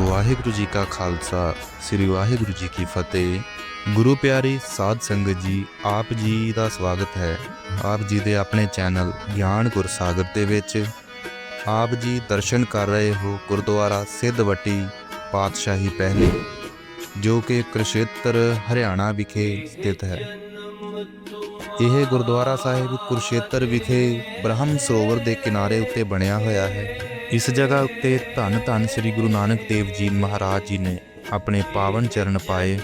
ਵਾਹਿਗੁਰੂ ਜੀ ਕਾ ਖਾਲਸਾ, ਸ੍ਰੀ ਵਾਹਿਗੁਰੂ ਜੀ ਕੀ ਫਤਿਹ। ਗੁਰੂ ਪਿਆਰੀ ਸਾਧ ਸੰਗਤ ਜੀ, ਆਪ ਜੀ ਦਾ ਸਵਾਗਤ ਹੈ। ਆਪ ਜੀ ਦੇ ਆਪਣੇ ਚੈਨਲ ਗਿਆਨ ਗੁਰਸਾਗਰ ਦੇ ਵਿੱਚ। ਆਪ ਜੀ ਦਰਸ਼ਨ ਕਰ ਰਹੇ ਹੋ ਗੁਰਦੁਆਰਾ ਸਿੱਧਵੱਟੀ ਪਾਤਸ਼ਾਹੀ ਪਹਿਲੇ, ਜੋ ਕਿ ਕੁਰਸ਼ੇਤਰ ਹਰਿਆਣਾ ਵਿਖੇ ਸਥਿਤ ਹੈ। ਇਹ ਗੁਰਦੁਆਰਾ ਸਾਹਿਬ ਕੁਰਸ਼ੇਤਰ ਵਿਖੇ ਬ੍ਰਹਮ ਸਰੋਵਰ ਦੇ ਕਿਨਾਰੇ ਉੱਤੇ ਬਣਿਆ ਹੋਇਆ ਹੈ। ਇਸ ਜਗ੍ਹਾ ਉੱਤੇ ਧੰਨ ਧੰਨ ਸ੍ਰੀ ਗੁਰੂ ਨਾਨਕ ਦੇਵ ਜੀ ਮਹਾਰਾਜ ਜੀ ਨੇ ਆਪਣੇ ਪਾਵਨ ਚਰਨ ਪਾਏ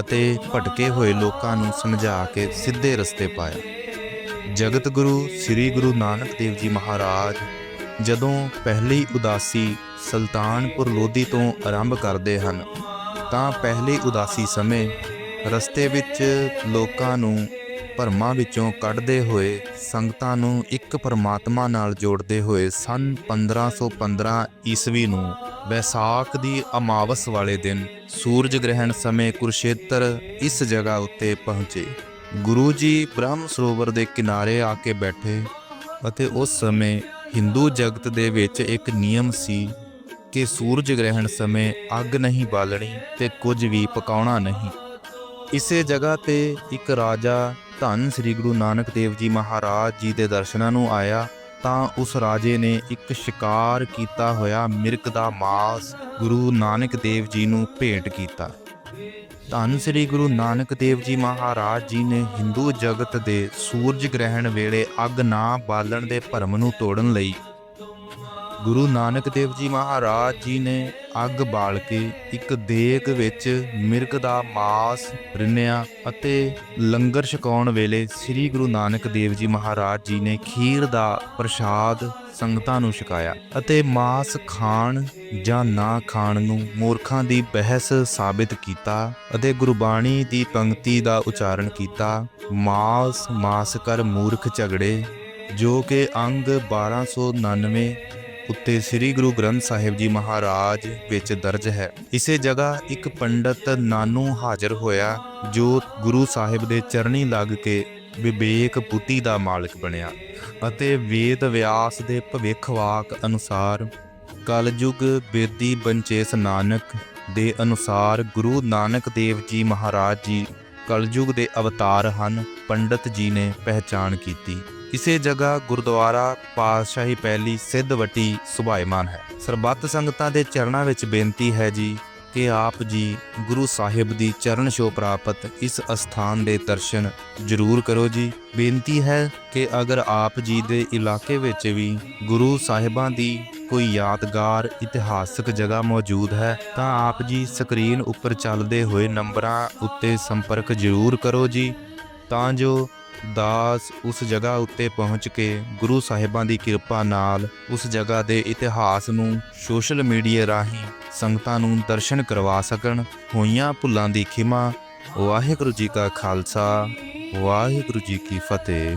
ਅਤੇ ਭਟਕੇ ਹੋਏ ਲੋਕਾਂ ਨੂੰ ਸਮਝਾ ਕੇ ਸਿੱਧੇ ਰਸਤੇ ਪਾਇਆ। ਜਗਤ ਗੁਰੂ ਸ੍ਰੀ ਗੁਰੂ ਨਾਨਕ ਦੇਵ ਜੀ ਮਹਾਰਾਜ ਜਦੋਂ ਪਹਿਲੀ ਉਦਾਸੀ ਸੁਲਤਾਨਪੁਰ ਲੋਧੀ ਤੋਂ ਆਰੰਭ ਕਰਦੇ ਹਨ, ਤਾਂ ਪਹਿਲੀ ਉਦਾਸੀ ਸਮੇਂ ਰਸਤੇ ਵਿੱਚ ਲੋਕਾਂ ਨੂੰ ਭਰਮਾਂ ਵਿੱਚੋਂ ਕੱਢਦੇ ਹੋਏ ਸੰਗਤਾਂ ਨੂੰ ਇੱਕ ਪਰਮਾਤਮਾ ਨਾਲ ਜੋੜਦੇ ਹੋਏ ਸਨ 1515 ਈਸਵੀ ਨੂੰ ਵੈਸਾਖ ਦੀ ਅਮਾਵਸ ਵਾਲੇ ਦਿਨ ਸੂਰਜ ਗ੍ਰਹਿਣ ਸਮੇਂ ਕੁਰਸ਼ੇਤਰ ਇਸ ਜਗ੍ਹਾ ਉੱਤੇ ਪਹੁੰਚੇ। ਗੁਰੂ ਜੀ ਬ੍ਰਹਮ ਸਰੋਵਰ ਦੇ ਕਿਨਾਰੇ ਆ ਕੇ ਬੈਠੇ ਅਤੇ ਉਸ ਸਮੇਂ ਹਿੰਦੂ ਜਗਤ ਦੇ ਵਿੱਚ ਇੱਕ ਨਿਯਮ ਸੀ ਕਿ ਸੂਰਜ ਗ੍ਰਹਿਣ ਸਮੇਂ ਅੱਗ ਨਹੀਂ ਬਾਲਣੀ ਤੇ ਕੁਝ ਵੀ ਪਕਾਉਣਾ ਨਹੀਂ। ਇਸੇ ਜਗ੍ਹਾ ਤੇ ਇੱਕ ਰਾਜਾ ਧੰਨ ਸ੍ਰੀ ਗੁਰੂ ਨਾਨਕ ਦੇਵ ਜੀ ਮਹਾਰਾਜ ਜੀ ਦੇ ਦਰਸ਼ਨਾਂ ਨੂੰ ਆਇਆ, ਤਾਂ ਉਸ ਰਾਜੇ ਨੇ ਇੱਕ ਸ਼ਿਕਾਰ ਕੀਤਾ ਹੋਇਆ ਮਿਰਗ ਦਾ ਮਾਸ ਗੁਰੂ ਨਾਨਕ ਦੇਵ ਜੀ ਨੂੰ ਭੇਟ ਕੀਤਾ। ਧੰਨ ਸ੍ਰੀ ਗੁਰੂ ਨਾਨਕ ਦੇਵ ਜੀ ਮਹਾਰਾਜ ਜੀ ਨੇ ਹਿੰਦੂ ਜਗਤ ਦੇ ਸੂਰਜ ਗ੍ਰਹਿਣ ਵੇਲੇ ਅੱਗ ਨਾ ਬਾਲਣ ਦੇ ਭਰਮ ਨੂੰ ਤੋੜਨ ਲਈ ਗੁਰੂ ਨਾਨਕ ਦੇਵ ਜੀ ਮਹਾਰਾਜ ਜੀ ਨੇ ਅੱਗ ਬਾਲ ਕੇ ਇੱਕ ਦੇਗ ਵਿੱਚ ਮਿਰਗ ਦਾ ਮਾਸ, ਰਿੰਨਿਆ ਅਤੇ ਲੰਗਰ ਛਕਾਉਣ ਵੇਲੇ ਸ੍ਰੀ ਗੁਰੂ ਨਾਨਕ ਦੇਵ ਜੀ ਮਹਾਰਾਜ ਜੀ ਨੇ ਖੀਰ ਦਾ ਪ੍ਰਸ਼ਾਦ ਸੰਗਤਾਂ ਨੂੰ ਛਕਾਇਆ ਅਤੇ ਮਾਸ ਖਾਣ ਜਾਂ ਨਾ ਖਾਣ ਨੂੰ ਮੂਰਖਾਂ ਦੀ ਬਹਿਸ ਸਾਬਿਤ ਕੀਤਾ ਅਤੇ ਗੁਰਬਾਣੀ ਦੀ ਪੰਕਤੀ ਦਾ ਉਚਾਰਨ ਕੀਤਾ। ਮਾਸ ਮਾਸ ਕਰ ਮੂਰਖ ਝਗੜੇ, ਜੋ ਕਿ ਅੰਗ 1299 ਉੱਤੇ ਸ੍ਰੀ ਗੁਰੂ ਗ੍ਰੰਥ ਸਾਹਿਬ ਜੀ ਮਹਾਰਾਜ ਵਿੱਚ ਦਰਜ ਹੈ। ਇਸੇ ਜਗ੍ਹਾ ਇੱਕ ਪੰਡਤ ਨਾਨੂ ਹਾਜ਼ਰ ਹੋਇਆ, ਜੋ ਗੁਰੂ ਸਾਹਿਬ ਦੇ ਚਰਨੀ ਲੱਗ ਕੇ ਵਿਵੇਕ ਬੁੱਧੀ ਦਾ ਮਾਲਕ ਬਣਿਆ ਅਤੇ ਵੇਦ ਵਿਆਸ ਦੇ ਭਵਿੱਖਵਾਕ ਅਨੁਸਾਰ ਕਲਯੁਗ ਬੇਦੀ ਬੰਚੇਸ ਨਾਨਕ ਦੇ ਅਨੁਸਾਰ ਗੁਰੂ ਨਾਨਕ ਦੇਵ ਜੀ ਮਹਾਰਾਜ ਜੀ ਕਲਯੁਗ ਦੇ ਅਵਤਾਰ ਹਨ, ਪੰਡਤ ਜੀ ਨੇ ਪਹਿਚਾਣ ਕੀਤੀ। ਇਸੇ ਜਗ੍ਹਾ ਗੁਰਦੁਆਰਾ ਪਾਤਸ਼ਾਹੀ ਪਹਿਲੀ ਸਿੱਧ ਸਿੱਧਵੱਟੀ ਸੁਭਾਇਮਾਨ ਹੈ। ਸਰਬੱਤ ਸੰਗਤਾਂ ਦੇ ਚਰਨਾਂ ਵਿੱਚ ਬੇਨਤੀ ਹੈ ਜੀ ਕਿ ਆਪ ਜੀ ਗੁਰੂ ਸਾਹਿਬ ਦੀ ਚਰਨ ਛੋਹ ਪ੍ਰਾਪਤ ਇਸ ਅਸਥਾਨ ਦੇ ਦਰਸ਼ਨ ਜ਼ਰੂਰ ਕਰੋ ਜੀ। ਬੇਨਤੀ ਹੈ ਕਿ ਅਗਰ ਆਪ ਜੀ ਦੇ ਇਲਾਕੇ ਵਿੱਚ ਵੀ ਗੁਰੂ ਸਾਹਿਬਾਂ ਦੀ ਕੋਈ ਯਾਦਗਾਰ ਇਤਿਹਾਸਕ ਜਗ੍ਹਾ ਮੌਜੂਦ ਹੈ, ਤਾਂ ਆਪ ਜੀ ਸਕਰੀਨ ਉੱਪਰ ਚੱਲਦੇ ਹੋਏ ਨੰਬਰਾਂ ਉੱਤੇ ਸੰਪਰਕ ਜ਼ਰੂਰ ਕਰੋ ਜੀ। ਤਾਂ ਜੋ ਦਾਸ ਉਸ ਜਗ੍ਹਾ ਉੱਤੇ ਪਹੁੰਚ ਕੇ ਗੁਰੂ ਸਾਹਿਬਾਂ ਦੀ ਕਿਰਪਾ ਨਾਲ ਉਸ ਜਗ੍ਹਾ ਦੇ ਇਤਿਹਾਸ ਨੂੰ ਸੋਸ਼ਲ ਮੀਡੀਆ ਰਾਹੀਂ ਸੰਗਤਾਂ ਨੂੰ ਦਰਸ਼ਨ ਕਰਵਾ ਸਕਣ। ਹੋਈਆਂ ਭੁੱਲਾਂ ਦੀ ਖਿਮਾ। ਵਾਹਿਗੁਰੂ ਜੀ ਕਾ ਖਾਲਸਾ। ਵਾਹਿਗੁਰੂ ਜੀ ਕੀ ਫਤਿਹ।